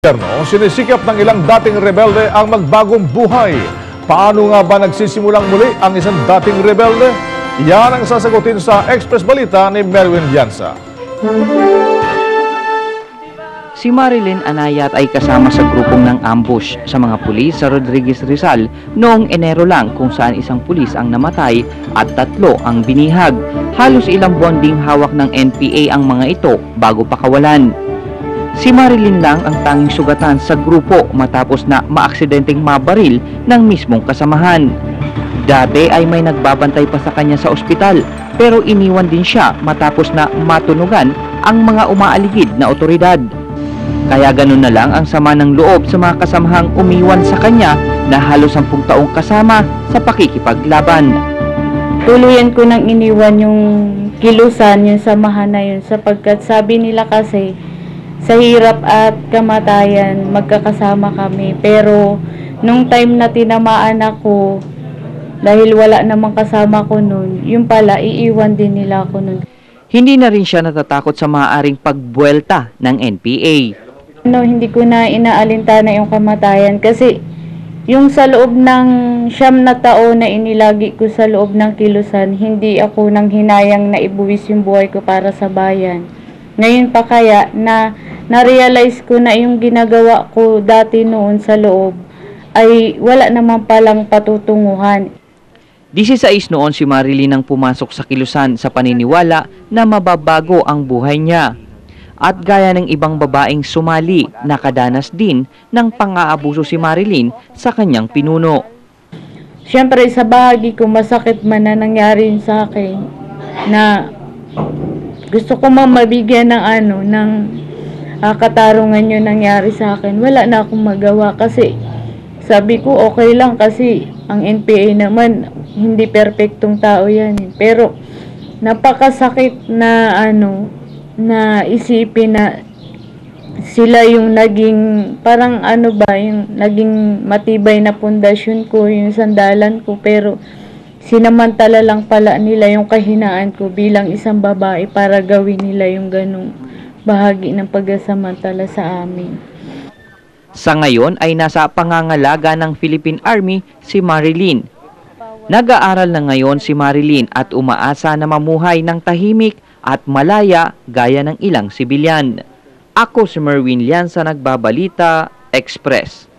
gobyerno, sinisikap ng ilang dating rebelde ang magbagong buhay. Paano nga ba nagsisimulang muli ang isang dating rebelde? Yan ang sasagutin sa Express Balita ni Melwin Dianza. Si Marilyn Anayat ay kasama sa grupong ng ambush sa mga pulis sa Rodriguez Rizal noong Enero lang kung saan isang pulis ang namatay at tatlo ang binihag. Halos ilang buwan ding hawak ng NPA ang mga ito bago pakawalan. Si Marilyn lang ang tanging sugatan sa grupo matapos na maaksidenteng mabaril ng mismong kasamahan. Dati ay may nagbabantay pa sa kanya sa ospital pero iniwan din siya matapos na matunugan ang mga umaaligid na otoridad. Kaya ganun na lang ang sama ng loob sa mga kasamahang umiwan sa kanya na halos sampung taong kasama sa pakikipaglaban. tuluyan ko nang iniwan yung kilusan, yung samahan na yun sapagkat sabi nila kasi sa hirap at kamatayan magkakasama kami pero nung time na tinamaan ako dahil wala namang kasama ko nun yung pala iiwan din nila ako nun Hindi na rin siya natatakot sa maaaring pagbuelta ng NPA. no, hindi ko na inaalintana yung kamatayan kasi yung sa loob ng siyam na taon na inilagi ko sa loob ng kilusan, hindi ako nang hinayang na ibuwis yung buhay ko para sa bayan. Ngayon pa kaya na na-realize ko na yung ginagawa ko dati noon sa loob ay wala naman palang patutunguhan. 16 noon si Marilyn ang pumasok sa kilusan sa paniniwala na mababago ang buhay niya. At gaya ng ibang babaeng sumali, nakadanas din ng pang-aabuso si Marilyn sa kanyang pinuno. Siyempre sa bahagi ko masakit man na nangyari sa akin na gusto ko man mabigyan ng ano ng ah, katarungan yung nangyari sa akin. Wala na akong magawa kasi sabi ko okay lang kasi ang NPA naman hindi perpektong tao yan. eh. Pero napakasakit na ano na isipin na sila yung naging parang ano ba yung naging matibay na pundasyon ko yung sandalan ko pero sinamantala lang pala nila yung kahinaan ko bilang isang babae para gawin nila yung ganong bahagi ng pagsasamantala sa amin. Sa ngayon ay nasa pangangalaga ng Philippine Army si Marilyn. Nag-aaral na ngayon si Marilyn at umaasa na mamuhay ng tahimik at malaya gaya ng ilang sibilyan. Ako si Merwin Lianza nagbabalita, Express.